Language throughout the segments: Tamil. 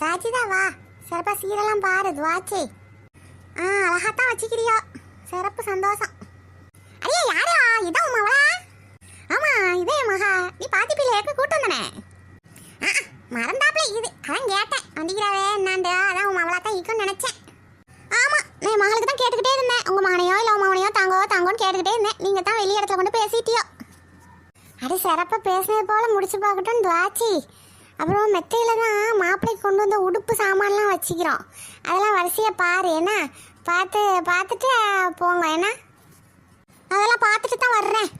சாஜிதா வா. சிறப்பாக சீரெல்லாம் பாரு துவாச்சி. ஆ அழகாத்தான் வச்சுக்கிறியோ. சிறப்பு சந்தோஷம். அடியே யாரா இதான் உன் மவளா? ஆமா இதே என் மகா. நீ பாத்தி பிள்ளை ஏற்க கூட்டம் வந்தனே. மறந்தாப்ல இது. அதான் கேட்டேன். வண்டிக்கிறாவே என்னாண்டு? அதான் உன் மவளா தான் இருக்குன்னு நினைச்சேன். ஆமா நான் மகளுக்கு தான் கேட்டுக்கிட்டே இருந்தேன். உங்க மகனையோ இல்லை உன் மகனையோ தாங்கோ தாங்கோன்னு கேட்டுக்கிட்டே இருந்தேன். நீங்க தான் வெளிய இடத்துல கொண்டு பேசிட்டியோ. அடி சிறப்பாக பேசுனது போல முடிச்சு பார்க்கட்டும் துவாச்சி. அப்புறம் மெத்தையில் தான் மாப்பிள்ளைக்கு கொண்டு வந்த உடுப்பு சாமான்லாம் வச்சுக்கிறோம். அதெல்லாம் வரிசையாக பாரு என்ன? பார்த்து பார்த்துட்டு போங்க என்ன? அதெல்லாம் பார்த்துட்டு தான் வர்றேன்.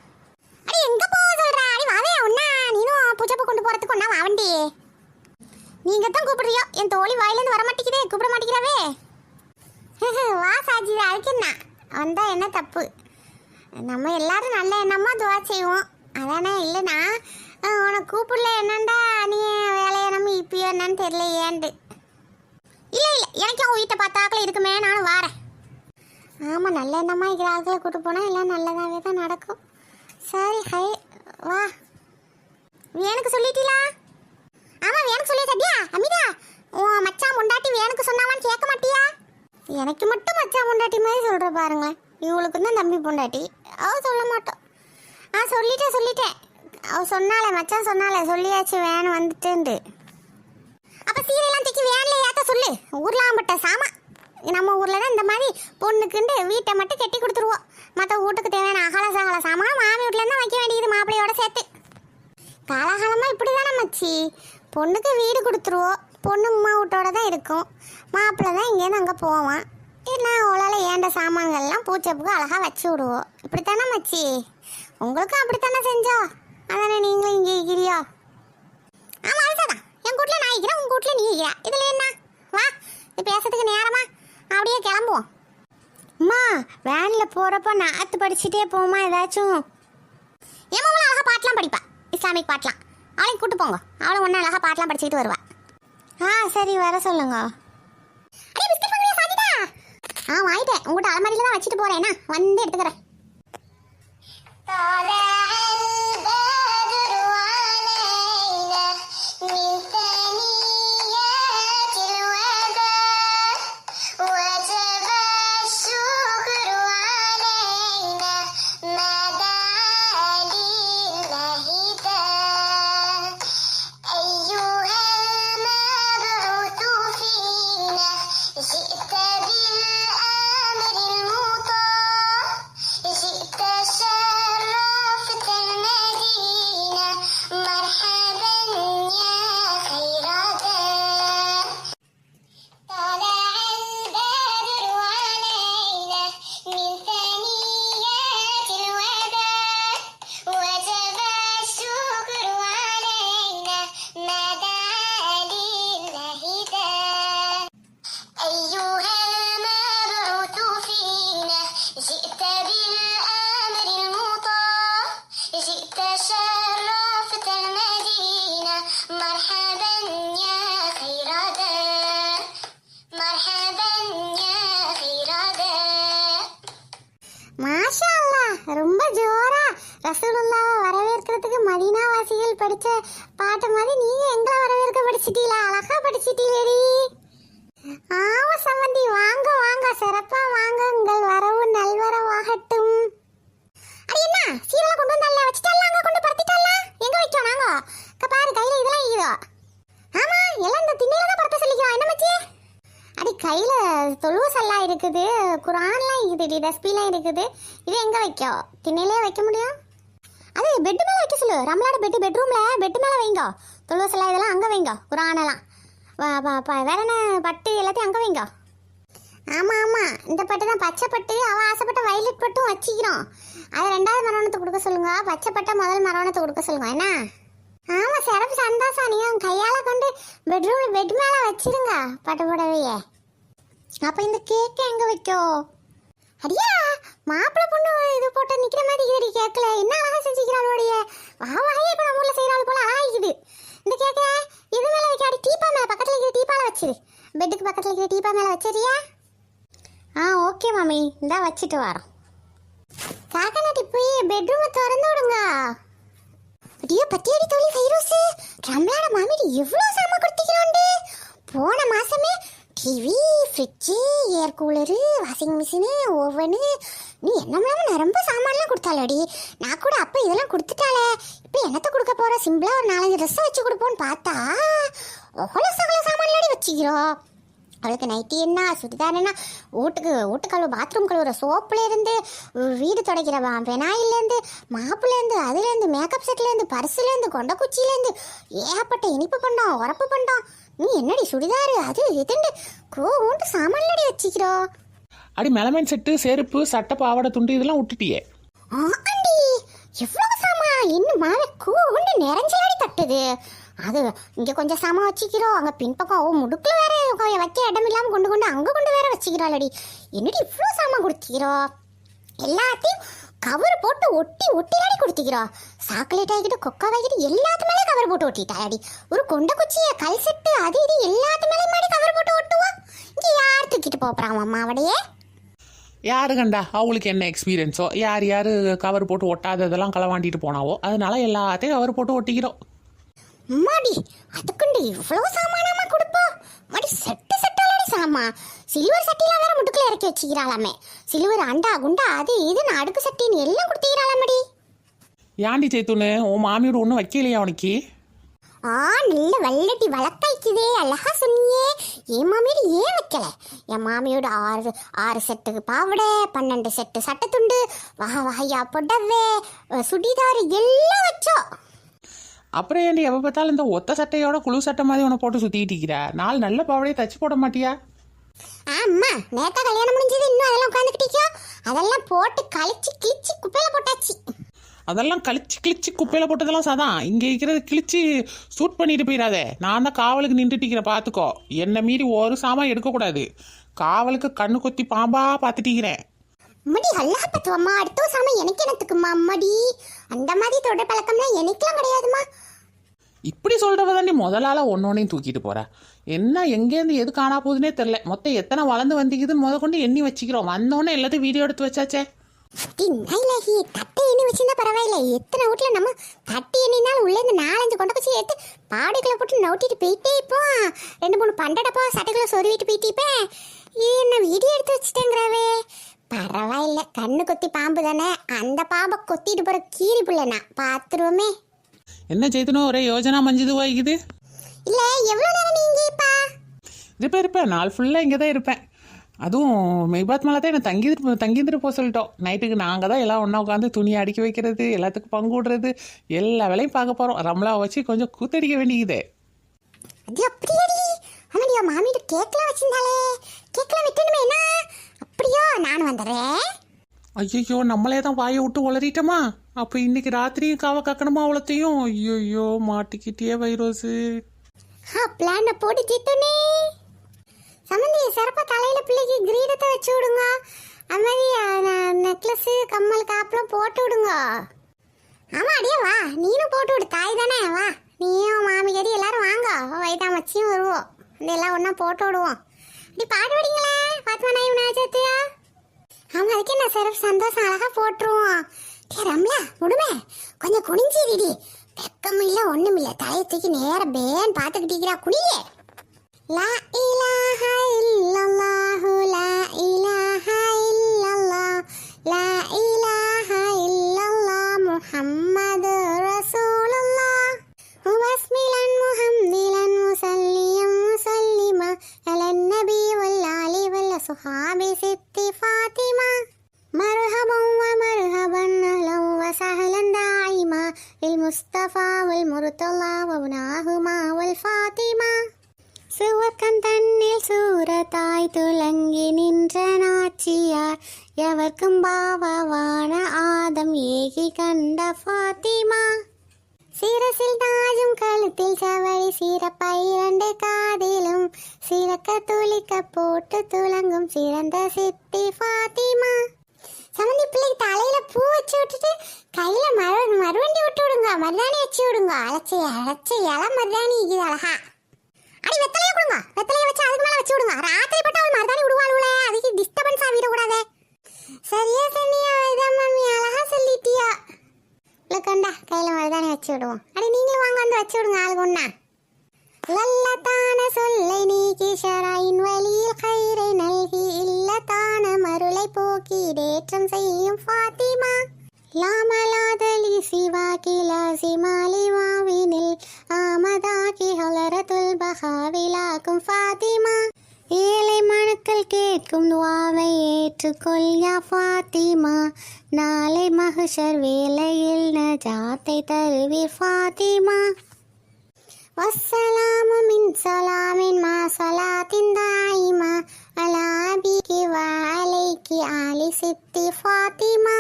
அடி எங்கே போக சொல்ற? அடி வாவே ஒன்னா நீனும் பூஜைப்பு கொண்டு போகிறதுக்கு ஒன்றா வாவண்டி நீங்கள் தான் கூப்பிடுறியோ? என் தோழி வாயிலேருந்து வர மாட்டேங்குதே கூப்பிட மாட்டேங்கிறாவே. வா சாஜி அதுக்கு என்ன? வந்தா என்ன தப்பு? நம்ம எல்லாரும் நல்ல எண்ணமாக துவா செய்வோம். அதானே இல்லைன்னா உனக்கு கூப்பிடல என்னண்டா? நீ வேலையை நம்ம இப்பயோ என்னன்னு தெரியல ஏண்டு இல்லை இல்லை எனக்கு அவங்க வீட்டை பார்த்தாக்கள் இருக்குமே நானும் வாரேன். ஆமாம் நல்ல எண்ணமாக இருக்கிற ஆட்களை கூப்பிட்டு போனால் எல்லாம் நல்லதாகவே தான் நடக்கும். சரி ஹை வா. வேணுக்கு சொல்லிட்டீங்களா ஆமாம் வேணுக்கு சொல்லி சத்யா? அமிதா உன் மச்சான் முண்டாட்டி வேணுக்கு சொன்னாவான்னு கேட்க மாட்டியா? எனக்கு மட்டும் மச்சான் பொண்டாட்டி மாதிரி சொல்கிற பாருங்களேன். இவளுக்கு தான் தம்பி பொண்டாட்டி. அவ சொல்ல மாட்டோம் ஆ சொல்லிட்டேன் சொல்லிட்டேன். அவ சொன்னாலே மச்சான் சொன்னாலே சொல்லியாச்சு வேன் வந்துட்டுண்டு அப்போ சீரெல்லாம் தூக்கி வேன்ல ஏத்த சொல்லு. ஊர்லாம்பட்ட சாமா. நம்ம ஊரில் தான் இந்த மாதிரி பொண்ணுக்குண்டு வீட்டை மட்டும் கட்டி கொடுத்துருவோம் மற்ற வீட்டுக்கு தேவையான அகல சகல சாமான் மாமி வீட்டுல தான் வைக்க வேண்டியது மாப்பிள்ளையோட சேர்த்து. காலகாலமாக இப்படி தானே மச்சி. பொண்ணுக்கு வீடு கொடுத்துருவோம் பொண்ணு அம்மா வீட்டோட தான் இருக்கும். மாப்பிள்ளை தான் இங்கேருந்து அங்கே போவான். இல்லை அவளால் ஏண்ட சாமான்கள்லாம் பூச்சப்புக்கு அழகாக வச்சு விடுவோம் இப்படித்தானே மச்சி? உங்களுக்கும் அப்படித்தானே செஞ்சோம்? அதானே நீங்களும் இங்கே இருக்கிறியா? ஆமாம் அதுதான் என் கூட்டில் நான் இருக்கிறேன் உங்கள் கூட்டில் நீ இருக்கிறா. இதில் என்ன? வா இது பேசுறதுக்கு நேரமா? அப்படியே கிளம்புவோம். அம்மா வேனில் போகிறப்ப நாற்று படிச்சுட்டே போமா ஏதாச்சும்? என் மகளை அழகாக பாட்டெலாம் படிப்பா. இஸ்லாமிக் பாட்டெலாம். அவளையும் கூட்டு போங்க. அவளும் ஒன்றும் அழகாக பாட்டெலாம் படிச்சுக்கிட்டு வருவா. ஆ சரி வர சொல்லுங்க. ஆ வாங்கிட்டேன். உங்கள்கிட்ட அலமாரியில் தான் வச்சுட்டு போகிறேன் என்ன? வந்து எடுத்துக்கிறேன். டஸ்பிலாம் இருக்குது. இது எங்க வைக்கோ? திண்ணையிலே வைக்க முடியும்? அது பெட்டு மேலே வைக்க சொல்லு. ரம்லாட பெட் பெட்ரூமில் பெட்டு மேலே வைங்க. தொழுவசல்லாம் இதெல்லாம் அங்க வைங்க. குரானெல்லாம் வ- வேற என்ன பட்டு எல்லாத்தையும் அங்க வைங்க? ஆமா ஆமா. இந்த பட்டு தான். பச்சை பட்டு. அவன் ஆசைப்பட்ட வயலட் பட்டும் வச்சுக்கிறோம். அது ரெண்டாவது மரணத்தை கொடுக்க சொல்லுங்க. பச்சை பட்டை முதல் மரணத்தை கொடுக்க சொல்லுங்க. என்ன? ஆமா சிறப்பு சந்தோஷம். நீங்க கையால் கொண்டு பெட்ரூமில் பெட் மேலே வச்சிருங்க. பட்டு புடவையே. அப்போ இந்த கேக்கை எங்க வைக்கோ? அடியா மாப்பிள்ளை பொண்ணு இது போட்டு நிக்கிற மாதிரி இருக்குது கேக்கல. என்ன அழகா செஞ்சுக்கிறாளுடைய வா வகையே இப்ப நம்ம ஊர்ல செய்யறாள் போல அழகா இருக்குது இந்த கேக்க இது மேல வைக்காடி டீப்பா மேல பக்கத்துல இருக்கிற டீப்பால வச்சிரு. பெட்டுக்கு பக்கத்துல இருக்கிற டீப்பா மேல வச்சிரியா ஆ ஓகே மாமி. இந்தா வச்சுட்டு வரோம். காக்கநாட்டி போய் பெட்ரூமை திறந்து விடுங்க. அடியோ பத்தியடி தோழி ஃபைரோஸ் ரம்லாட மாமிடி எவ்வளோ சாமா கொடுத்திக்கிறாண்டு போன மாசமே TV fridge air cooler washing machine oven. நீ என்ன ரொம்ப சாமான்லாம் கொடுத்தாளடி. நான் கூட அப்போ இதெல்லாம் கொடுத்துட்டாளே. இப்போ என்னத்தை கொடுக்க போற? சிம்பிளாக ஒரு நாலஞ்சு ட்ரெஸ்ஸை வச்சு கொடுப்போன்னு பார்த்தா ஒவ்வொரு சகல சாமான்லாடி வச்சுக்கிறோம் அவளுக்கு நைட்டி என்ன சுடிதார் என்ன? வீட்டுக்கு வீட்டு கழுவு பாத்ரூம் கழுவுற சோப்புலேருந்து வீடு துடைக்கிற வெனாயிலேருந்து மாப்புலேருந்து அதுலேருந்து மேக்கப் செட்லேருந்து பர்சுலேருந்து கொண்ட குச்சியிலேருந்து ஏகப்பட்ட இனிப்பு பண்ணோம் உரப்பு பண்ணோம் நீ என்னடி சுடிதார்? அது இதுண்டு கூண்டு சாமான்லடி வச்சுக்கிறோம் அடி மெலமைன் செட்டு செருப்பு சட்டை பாவாடை துண்டு இதெல்லாம் விட்டுட்டியே ஆண்டி எவ்வளவு சாமான்? இன்னும் மாவே கூண்டு நிறைஞ்சலாடி தட்டுது. அது இங்க கொஞ்சம் சாமான் வச்சுக்கிறோம் அங்க பின்பக்கம் ஓ முடுக்குல வேற வைக்க இடம் இல்லாம கொண்டு கொண்டு அங்க கொண்டு வேற வச்சுக்கிறாளடி. என்னடி இவ்வளவு சாமான் கொடுத்துக்கிறோம் எல்லாத்தையும் கவர் போட்டு ஒட்டி ஒட்டிலாடி கொடுத்துக்கிறோம் சாக்லேட் ஆகிட்டு கொக்கா ஆகிட்டு எல்லாத்து மேலே போட்டு ஒட்டிட்டாடி ஒரு கொண்ட குச்சிய கல் செட்டு அது இது எல்லாத்து மேலே மாடி கவர் போட்டு ஒட்டுவோம் இங்க யார் தூக்கிட்டு போறான் அம்மாவடையே? யாரு கண்டா? அவங்களுக்கு என்ன எக்ஸ்பீரியன்ஸோ யார் யார் கவர் போட்டு ஒட்டாததெல்லாம் களவாண்டிட்டு போனாவோ? அதனால எல்லாத்தையும் கவர் போட்டு ஒட்டிக்கிறோம் அம்மாடி அதுக்குண்டு இவ்வளவு சாமானாமா கொடுப்போம் மாடி செட்டு செட்டாலடி சாமா. சில்வர் சட்டிலாம் வேற முட்டுக்குள்ள இறக்கி வச்சுக்கிறாளாமே. சில்வர் அண்டா குண்டா அது இதுன்னு அடுக்கு சட்டின்னு எல்லாம் கொடுத்துக்கிறாளாமடி. ஏன்டி சேத்துன்னு? உன் மாமியோட ஒன்றும் வைக்கலையா அவனுக்கு ஆ நல்ல வெள்ளட்டி வளர்த்தாய்க்குதே அழகா சொன்னியே. என் மாமியார் ஏன் வைக்கல? என் மாமியோட ஆறு ஆறு செட்டு பாவடை பன்னெண்டு செட்டு சட்டத்துண்டு. வகை வகையா புடவை சுடிதார் எல்லாம் வச்சோம் அப்புறம் ஏன்டி எப்போ பார்த்தாலும் இந்த ஒத்த சட்டையோட குழு சட்டை மாதிரி உன்னை போட்டு சுற்றிக்கிட்டு இருக்கிற நாலு நல்ல பாவடையை தச்சு போட மாட்டியா? ஆமா நேத்தா கல்யாணம் முடிஞ்சது இன்னும் அதெல்லாம் உட்காந்துக்கிட்டீங்க அதெல்லாம் போட்டு கழிச்சு கிழிச்சு குப்பையில போட்டாச்சு. அதெல்லாம் கழிச்சு கிழிச்சு குப்பையில் போட்டதெல்லாம் சதான் இங்கே இருக்கிறது கிழிச்சு சூட் பண்ணிட்டு போயிடாதே. நான் தான் காவலுக்கு நின்றுட்டு இருக்கிறேன் பார்த்துக்கோ என்னை மீறி ஒரு சாமான் எடுக்கக்கூடாது. காவலுக்கு கண்ணு கொத்தி பாம்பா பார்த்துட்டிக்கிறேன் அம்மாடி அல்லா பத்துவம்மா அடுத்த சாமி எனக்கு என்னத்துக்குமா அம்மாடி அந்த மாதிரி தொட பழக்கம்லாம் எனக்குலாம் கிடையாதுமா இப்படி சொல்கிறவ தாண்டி முதலால ஒன்னொன்னையும் தூக்கிட்டு போற. என்ன எங்கேருந்து எது காணா போகுதுன்னே தெரில மொத்தம் எத்தனை வளர்ந்து வந்திக்குதுன்னு முத கொண்டு எண்ணி வச்சுக்கிறோம். வந்தோடனே எல்லாத்தையும் வீடியோ எடுத்து வச்சாச்சே. தின்னாயிலாகி தட்டை எண்ணி வச்சிருந்தா பரவாயில்ல. எத்தனை வீட்ல நம்ம தட்டி எண்ணினாலும் உள்ள இருந்து நாலஞ்சு கொண்ட குச்சி எடுத்து பாடைக்குள்ள போட்டு நவுட்டிட்டு போயிட்டே இப்போ ரெண்டு மூணு பண்டடப்போ சட்டைக்குள்ள சொருவிட்டு போயிட்டிப்பேன் என்ன வீடியோ எடுத்து வச்சுட்டேங்கிறாவே. பரவாயில்ல. கண்ணு கொத்தி பாம்பு தானே. அந்த பாம்பை கொத்திட்டு போற கீரி பிள்ளைனா பாத்துருவோமே என்ன செய்தனும் ஒரே யோஜனா மஞ்சது வாய்க்குது இல்ல எவ்வளவு நேரம் நீங்க இப்பா இருப்பேன் இருப்பேன். நாள் ஃபுல்லாக இங்கே தான் இருப்பேன். அதுவும் மெய்பாத் மேலே தான் என்னை தங்கிட்டு தங்கிந்துட்டு போக சொல்லிட்டோம். நைட்டுக்கு நாங்கள் தான் எல்லாம் ஒன்றா உட்காந்து துணி அடுக்கி வைக்கிறது எல்லாத்துக்கும் பங்கு விடுறது எல்லா வேலையும் பார்க்க போகிறோம் ரம்லா வச்சு கொஞ்சம் கூத்தடிக்க வேண்டியது. அது அப்படியாடி. ஆமாடியா மாமிட்டு கேக்லாம் வச்சிருந்தாளே. கேக்லாம் விட்டணுமே என்ன? அப்படியோ நான் வந்துடுறேன். ஐயோ நம்மளே தான் வாயை விட்டு உளறிட்டோமா? அப்போ இன்னைக்கு ராத்திரியும் காவ கக்கணுமா அவ்வளோத்தையும் ஐயோ மாட்டிக்கிட்டே வைரோஸு. பிளான போட்டு தீத்துனே சமந்தி சிறப்பா தலையில பிள்ளைக்கு கிரீடத்தை வச்சு விடுங்க. அது நெக்லஸ் கம்மல் காப்பெல்லாம் போட்டு விடுங்க. ஆமா அடியே வா. நீனும் போட்டு விடு. தாய் தானே வா. நீயும் மாமியாரி எல்லாரும் வாங்க. வைத்தாமச்சியும் வருவோம். இந்த எல்லாம் ஒன்றா போட்டு விடுவோம். அப்படி பாட்டு விடுங்களே பாத்மா நாய் விநாயகத்தியா ஆமா அதுக்கே நான் சிறப்பு? சந்தோஷம் அழகா போட்டுருவோம். டே ரம்லா முடுமே. கொஞ்சம் குனிஞ்சிரிடி. வெக்கம் இல்லை ஒன்றும் இல்லை தலையை தூக்கி நேர பேன் பாத்துக்கிட்டீங்களா குனியே. لا إله إلا الله لا إله إلا الله لا إله إلا الله محمد رسول الله. مبسملا محملا مسليا مسلما على النبي والآل والصحاب ست فاطمة. مرحبا ومرحبا أهلا وسهلا داعما للمصطفى والمرتضى وابناهما والفاطمة. நாச்சியார் எவர்க்கும் பாவவான ஆதம் ஏகி கண்ட ஃபாத்திமா. சிரசில் தாஜும் கழுத்தில் சவழி சிறப்பை இரண்டு காதிலும் சிறக்க துளிக்க போட்டு துலங்கும் சிறந்த சித்தி ஃபாத்திமா. சமந்தி பிள்ளைக்கு தலையில பூ வச்சு விட்டுட்டு கையில மர மறுவண்டி விட்டு விடுங்க. மருதாணி வச்சு விடுங்க. அழைச்சி அழைச்சி இலை மருதாணி இது அழகா. அடி வெத்தலையை கொடுங்க. வெத்தலையை வச்சு அதுக்கு மேல வச்சு விடுங்க ராத்திரி பட்டு அவள் மருதாணி விடுவாளுல அதுக்கு டிஸ்டர்பன்ஸ் ஆகிடக்கூடாது சரியா சொன்னியா இதான் மம்மி அழகா சொல்லிட்டியா இல்லை கண்டா கையில் மருதாணி வச்சு விடுவோம். அடி நீங்களும் வாங்க வந்து வச்சு விடுங்க ஆளுக்கு ஒன்றா ஏற்றுக்கொள் யா ஃபாத்திமா. நாளை மகஷர் வேளையில் நஜாத்தை தருவீர் ஃபாத்திமா. வசலாமு மின் சலாமின் மா சலாத்தின் தாயிமா. அலா அபிகி வ அலைக்கி ஆலி சித்தி ஃபாத்திமா.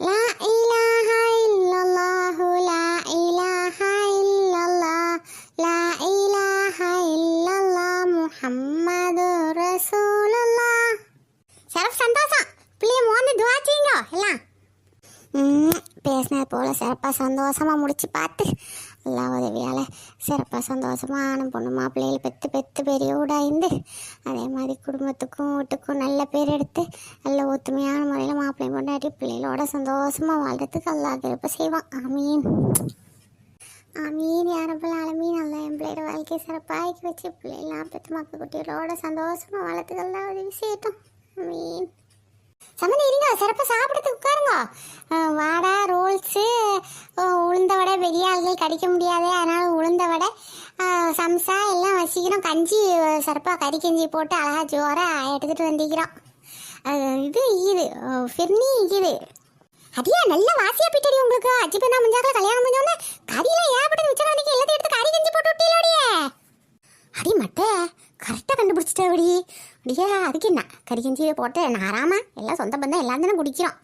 லா இலாஹ இல்லல்லாஹு லா இலாஹ இல்லல்லாஹ் லா இலாஹ இல்லல்லாஹ் முஹம்மது ரசூலுல்லாஹ். ஷரஃப் சந்தோஷம். பிள்ளைய மோந்து துவா செய்யுங்க. எல்லாம். ம், பேசினது போல் சிறப்பாக சந்தோஷமாக முடிச்சு பார்த்து எல்லா உதவியால் சிறப்பாக சந்தோஷமான பொண்ணு மாப்பிள்ளைகள் பெற்று பெற்று பெரிய ஊடாயிருந்து அதே மாதிரி குடும்பத்துக்கும் வீட்டுக்கும் நல்ல பேர் எடுத்து நல்ல ஒத்துமையான முறையில் மாப்பிள்ளை கொண்டாடி பிள்ளைகளோட சந்தோஷமாக வாழ்கிறதுக்கு எல்லா திருப்ப செய்வான். ஆமீன். ஆமீன் யாரப்பல் ஆளுமே நல்லா என் பிள்ளையோட வாழ்க்கையை சிறப்பாக வச்சு பிள்ளைலாம் பெற்று மக்கள் குட்டிகளோட சந்தோஷமாக வளர்த்துக்கு எல்லாம் உதவி செய்யட்டும். சம்மந்தி இருங்க சிறப்பாக சாப்பிட்றதுக்கு உட்காருங்க. அஹ், ரோல்ஸு உளுந்த வடை பெரிய ஆள்கள் கடிக்க முடியாது அதனால் உளுந்த வடை சம்சா எல்லாம் வசிக்கிறோம். கஞ்சி சிறப்பாக கறி கஞ்சி போட்டு அழகா ஜோராக எடுத்துகிட்டு வந்திக்கிறோம் இது இது ஃபிர்னி இது அப்படியா நல்ல வாசியா பிட்டடி உங்களுக்கு. அஜி பண்ணா முஞ்சாக்கல கல்யாணம் பண்ணோன்னே கறியெல்லாம் ஏகப்பட்டது மிச்சம் கணக்கு எல்லாத்தையும் எடுத்து கறி கஞ்சி போட்டு விட்டீங்களோடியே அடி மட்டை. கரெக்டாக கண்டுபிடிச்சிட்டா அப்படி அப்படியே அதுக்கு என்ன கறி போட்டு நாராம எல்லாம் சொந்த பந்தம் எல்லாம் தானே குடிக்கிறோம்.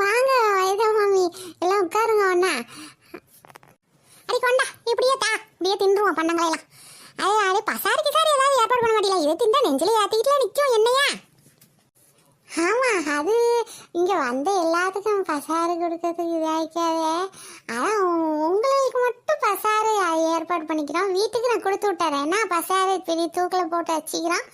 வாங்க வயதா மாமி. எல்லாம் உட்காருங்க ஒண்ணா அடி கொண்டா இப்படியே தா. இப்படியே தின்றுவோம் பண்ணங்களையெல்லாம் அது அது பசாரி சார் ஏதாவது ஏற்பாடு பண்ண மாட்டீங்களா? இதை தின்றா நெஞ்சிலே ஏற்றிக்கிட்டுலாம் நிற்கும் என்னையா? ஆமாம் அது இங்கே வந்த எல்லாத்துக்கும் பசாரு கொடுக்கறதுக்கு இதாகிக்காதே அதான் உங்களுக்கு மட்டும் பசாறு ஏற்பாடு பண்ணிக்கிறோம். வீட்டுக்கு நான் கொடுத்து விட்டுறேன். என்ன பசாறு பெரிய தூக்கில் போட்டு வச்சுக்கிறோம்.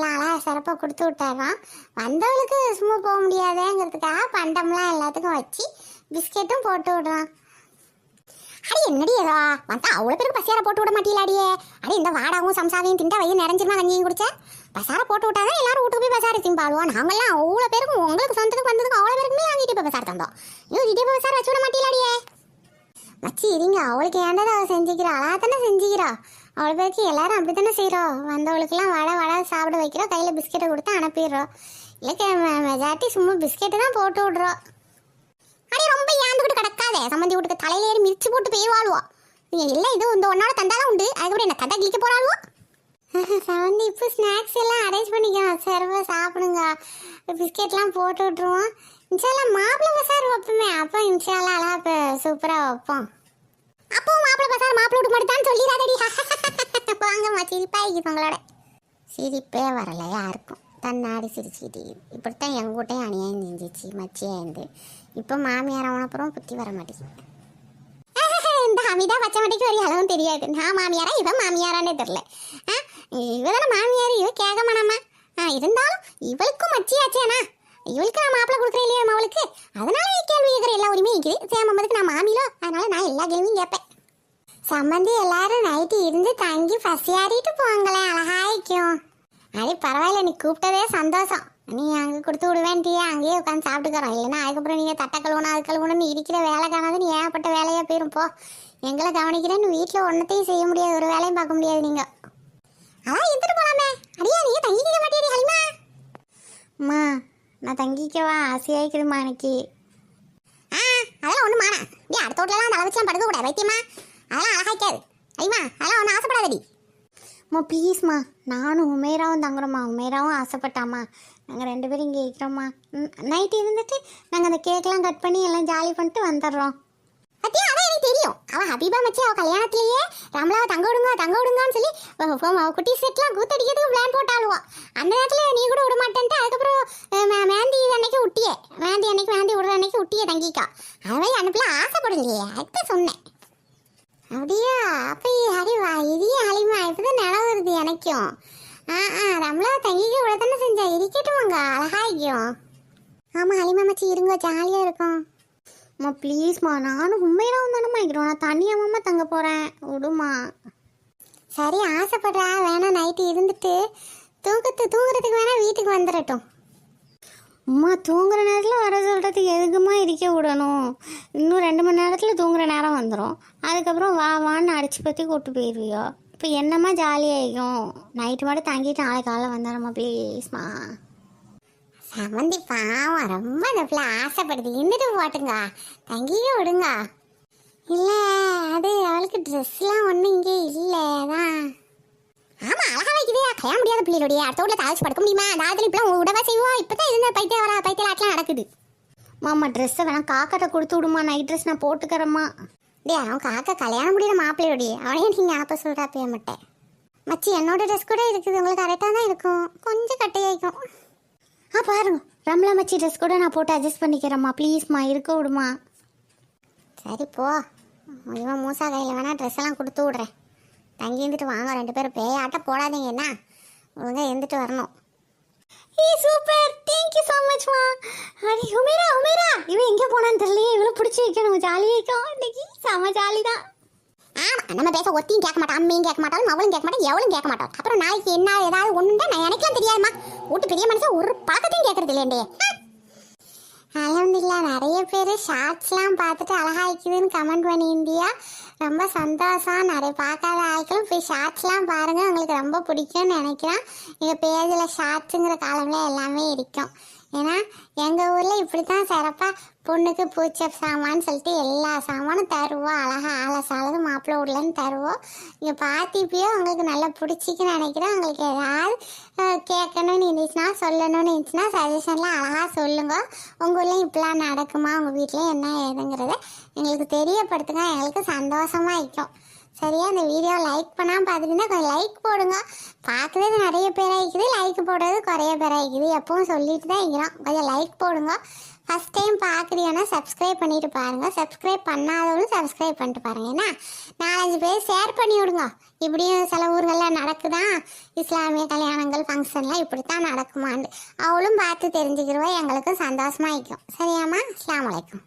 நல்லா சிறப்பாக கொடுத்து விட்டுறான் வந்தவளுக்கு சும்மா போக முடியாதேங்கிறதுக்காக பண்டம்லாம் எல்லாத்துக்கும் வச்சு பிஸ்கெட்டும் போட்டு விடுறான் அடி என்னடி ஏதோ வந்தா அவ்வளோ பேருக்கு பசியார போட்டு விட மாட்டீங்களாடியே அடி இந்த வாடாவும் சம்சாவையும் திண்டா வயிறு நிறைஞ்சிருமா கஞ்சியும் குடிச்ச? பசார போட்டு விட்டாதான் எல்லாரும் வீட்டுக்கு போய் பசார திம்பாளுவோம் நாங்களாம் அவ்வளோ பேருக்கும் உங்களுக்கு சொந்தத்துக்கு வந்ததுக்கு அவ்வளோ பேருக்குமே நாங்கள் இடிப்ப பசார் தந்தோம். இன்னும் இடிப்ப பசார் வச்சு விட மாட்டீங்களாடியே அச்சி இருங்க அவளுக்கு ஏண்டதை அவள் செஞ்சுக்கிறா? அழகா தானே செஞ்சுக்கிறா? அவ்வளோ பேருக்கு எல்லாரும் அப்படி தானே செய்கிறோம் வந்தவளுக்குலாம் வடை வடை சாப்பிட வைக்கிறோம் கையில் பிஸ்கெட்டை கொடுத்து அனுப்பிடுறோம் இல்லை மெஜாரிட்டி சும்மா பிஸ்கெட்டு தான் போட்டு விட்றோம் அடி ரொம்ப ஏந்துக்கிட்டு கிடக்காதே. சம்மந்தி வீட்டுக்கு தலையில ஏறி மிதிச்சு போட்டு போய் வாழ்வோம் நீ இல்லை இது இந்த ஒன்னோட தந்தாலும் உண்டு. அதுக்கப்புறம் என்ன தந்தா கிளிக்க போறாளுவோ? சம்மந்தி இப்போ ஸ்நாக்ஸ் எல்லாம் பிடிக்கும். சர்வ சாப்பிடுங்க. பிஸ்கெட்லாம் போட்டு விட்ருவோம் இன்ஷால்லாம் மாப்பிள்ளை பசார் வைப்போமே. அப்போ இன்ஷால்லா எல்லாம் இப்போ சூப்பராக வைப்போம். அப்போ மாப்பிள்ளை பசார் மாப்பிள்ளை விட்டு மட்டும் சொல்லிடாதடி வாங்கம்மா சிரிப்பாயிக்குது உங்களோட. சிரிப்பே வரல யாருக்கும். தன்னாடி சிரிச்சுக்கிட்டு இப்படித்தான் எங்கள் கூட்டையும் அநியாயம் செஞ்சிச்சு மச்சியாயிருந்து இப்போ மாமியார் ஆனப்புறம் புத்தி வர மாட்டேங்குது. இந்த அமிதா பச்சை மட்டைக்கு ஒரு அளவும் தெரியாது. நான் மாமியாரா இவன் மாமியாரானே தெரில இவதான மாமியார்? இவ கேட்க மாட்டாமா ஆ இருந்தாலும் இவளுக்கும் மச்சியாச்சேனா இவளுக்கு நான் மாப்பிள்ளை கொடுக்குறேன் இல்லையா அவளுக்கு? அதனால கேள்வி கேட்குற எல்லா உரிமையும் இருக்குது சேமம்பதுக்கு நான் மாமிலோ? அதனால நான் எல்லா கேள்வியும் கேட்பேன். சம்மந்தி எல்லாரும் நைட்டு இருந்து தங்கி பசியாடிட்டு போங்களேன் அழகாய்க்கும். அது பரவாயில்ல நீ கூப்பிட்டதே சந்தோஷம். நீ அங்கே கொடுத்து விடுவேன்ட்டியே அங்கேயே உட்காந்து சாப்பிட்டுக்கிறோம். இல்லைன்னா அதுக்கப்புறம் நீங்கள் தட்டை கழுவணும் அது கழுவணும்னு இருக்கிற வேலை காணாது. நீ ஏகப்பட்ட வேலையாக போயிரும் போ. எங்களை கவனிக்கிறேன்னு வீட்டில் ஒன்றத்தையும் செய்ய முடியாது ஒரு வேலையும் பார்க்க முடியாது நீங்கள் அதான் இருந்துட்டு போலாமே. அடியா நீ தங்கிக்க மாட்டேடி ஹலிமா? அம்மா நான் தங்கிக்கவா? ஆசையாக எனக்கு. ஆ அதெல்லாம் ஒன்றும் மாணா நீ அடுத்த வீட்லலாம் அந்த வச்சுலாம் படுக்க கூடாது வைத்தியம்மா. அதெல்லாம் அழகாய்க்காது ஹலிமா அதெல்லாம் ஒன்றும் ஆசைப்படாதடி. அம்மா ப்ளீஸ்மா நானும் உமேராவும் தங்குறோம்மா. உமேராவும் ஆசைப்பட்டாம்மா. நாங்கள் ரெண்டு பேரும் இங்கே இருக்கிறோம்மா. நைட்டு இருந்துட்டு நாங்கள் அந்த கேக்லாம் கட் பண்ணி எல்லாம் ஜாலி பண்ணிட்டு வந்துடுறோம். பத்தியா தெரியும். அவ ஹபீபா மச்சி அவள் கல்யாணத்திலேயே ரம்லாவை தங்க விடுங்க தங்க விடுங்கன்னு சொல்லி குட்டி செட்லாம் கூத்தடிக்கிறதுக்கு பிளான் போட்டாளுவோம் அந்த நேரத்தில் நீ கூட விட மாட்டேன்ட்டு அதுக்கப்புறம் மேந்தி அன்னைக்கு விட்டியே மேந்தி அன்னைக்கு மேந்தி விடுற அன்னைக்கு விட்டியே தங்கிக்கா. அதுவே அனுப்பலாம் அனுப்பல ஆசைப்படுங்களையே சொன்னேன். அப்படியா? அப்போ ஹரிவா இது அழிமா இப்போதான் நிலம் வருது எனக்கும். ஆ ஆ ரம்லா தங்கிக்க விட தானே செஞ்சா இருக்கட்டுமாங்க அழகாய்க்கும் ஆமாம் அலிமா மச்சி இருங்க ஜாலியாக இருக்கும். அம்மா ப்ளீஸ்மா நானும் உண்மையில வந்தானம்மா இருக்கிறோம் நான் தனியாகம்மா தங்க போகிறேன் விடுமா சரி ஆசைப்படுறா. வேணா நைட்டு இருந்துட்டு தூக்கத்து தூங்குறதுக்கு வேணா வீட்டுக்கு வந்துடட்டும் அம்மா தூங்குற நேரத்தில் வர சொல்கிறதுக்கு எதுக்குமா இருக்க விடணும்? இன்னும் ரெண்டு மணி நேரத்தில் தூங்குற நேரம் வந்துடும் அதுக்கப்புறம் வா வான்னு அடிச்சு பற்றி கூட்டு போயிடுவியோ இப்போ என்னம்மா ஜாலியாகும் நைட்டு மட்டும் தங்கிட்டு நாளைக்கு காலைல வந்துடுறோம்மா ப்ளீஸ்மா சமந்தி பாவம் ரொம்ப அந்த பிள்ளை ஆசைப்படுது. இருந்துட்டு போட்டுங்க? தங்கியே விடுங்க. இல்லை அது அவளுக்கு ட்ரெஸ்லாம் ஒன்றும் இங்கே இல்லை அதான். ஆமாம் அழகாக வைக்குது. கல்யாணம் முடியாத பிள்ளைகளுடைய அடுத்த வீட்டில் தாழ்ச்சி படுக்க முடியுமா? அந்த இப்போ இப்பெல்லாம் விடவா செய்வோம் இப்போ தான் இருந்த பைத்திய வர பைத்திய ஆட்டெலாம் நடக்குது. மாமா ட்ரெஸ்ஸை வேணாம் காக்கட்ட கொடுத்து விடுமா? நைட் ட்ரெஸ் நான் போட்டுக்கிறேம்மா. டே அவன் காக்கா கல்யாணம் முடியாத மாப்பிள்ளையோடைய. அவனையும் நீங்கள் ஆப்ப சொல்கிறா பேய மாட்டேன் மச்சி என்னோட ட்ரெஸ் கூட இருக்குது. உங்களுக்கு கரெக்டாக தான் இருக்கும். கொஞ்சம் கட்டையாயிக்கும். ஆ பாருங்க. ரம்லா மச்சி ட்ரெஸ் கூட நான் போட்டு அட்ஜஸ்ட் பண்ணிக்கிறேம்மா. ப்ளீஸ்மா இருக்க விடுமா? சரி போ. இவன் மூசா கையில் வேணா ட்ரெஸ் எல்லாம் கொடுத்து விட்றேன். தங்கி இருந்துட்டு வாங்க. ரெண்டு பேரும் பேயாட்ட போடாதீங்க என்ன? ஒழுங்கா இருந்துட்டு வரணும். ஏ super thank you so much மா. அடி உமேரா உமேரா. இவன் எங்கே போனான்னு தெரியலையே. இவ்வளோ பிடிச்சி வைக்கணும். ஜாலியாக இருக்கும் இன்னைக்கு செம ஜாலி தான் நம்ம பேச ஒத்தியும் கேட்க மாட்டான் அம்மையும் கேட்க மாட்டாலும் அவளும் கேட்க மாட்டான் எவளும் கேட்க மாட்டான் அப்புறம் நாளைக்கு என்ன ஏதாவது ஒண்ணுண்டா? நான் எனக்கெல்லாம் தெரியாதுமா வீட்டு பெரிய மனுஷன் ஒரு பழக்கத்தையும் கேட்கறது இல்லையண்டே. அலமதுல்லா நிறைய பேர் ஷார்ட்ஸ்லாம் பார்த்துட்டு அழகாய்க்குதுன்னு கமெண்ட் பண்ணியிருந்தியா ரொம்ப சந்தோஷம். நிறைய பார்க்காத ஆட்களும் போய் ஷார்ட்ஸ்லாம் பாருங்கள் உங்களுக்கு ரொம்ப பிடிக்கும்னு நினைக்கிறேன். எங்கள் பேஜில் ஷார்ட்ஸுங்கிற காலம்ல எல்லாமே இருக்கும். ஏன்னா எங்கள் ஊரில் இப்படி தான் சிறப்பாக பொண்ணுக்கு பூச்சை சாமான்னு சொல்லிட்டு எல்லா சாமானும் தருவோம் அழகாக அழகா ஆலசாலது மாப்பிள்ளை வீட்லேருந்து தருவோம் இங்கே பார்த்திப்பியோ உங்களுக்கு நல்லா பிடிச்சிக்குன்னு நினைக்கிறேன் உங்களுக்கு ஏதாவது கேட்கணும்னு இருந்துச்சுன்னா சொல்லணும்னு இருந்துச்சுன்னா சஜஷன்லாம் அழகாக சொல்லுங்க. உங்கள் ஊர்லேயும் இப்படிலாம் நடக்குமா? உங்கள் வீட்டில் என்ன ஏதுங்கிறத எங்களுக்கு தெரியப்படுத்துங்க. எங்களுக்கு சந்தோஷமாக இருக்கும். சரியா இந்த வீடியோ லைக் பண்ணாமல் பார்த்துட்டீங்கன்னா கொஞ்சம் லைக் போடுங்க. பார்க்குறது நிறைய பேர் ஆகிக்குது லைக் போடுறது குறைய பேர் ஆகிக்குது எப்பவும் சொல்லிட்டு தான் இருக்கிறோம் கொஞ்சம் லைக் போடுங்க. ஃபஸ்ட் டைம் பார்க்குறீங்கன்னா சப்ஸ்கிரைப் பண்ணிட்டு பாருங்கள் சப்ஸ்கிரைப் பண்ணாதவங்களும் சப்ஸ்கிரைப் பண்ணிட்டு பாருங்க. ஏன்னா நாலஞ்சு பேர் ஷேர் பண்ணி விடுங்க. இப்படியும் சில ஊர்களில் நடக்குதான் இஸ்லாமிய கல்யாணங்கள் ஃபங்க்ஷன்லாம் இப்படித்தான் நடக்குமான்னு அவளும் பார்த்து தெரிஞ்சுக்கிறவா எங்களுக்கும் சந்தோஷமா இருக்கும். சரியாம்மா? அஸ்ஸலாமு அலைக்கும்.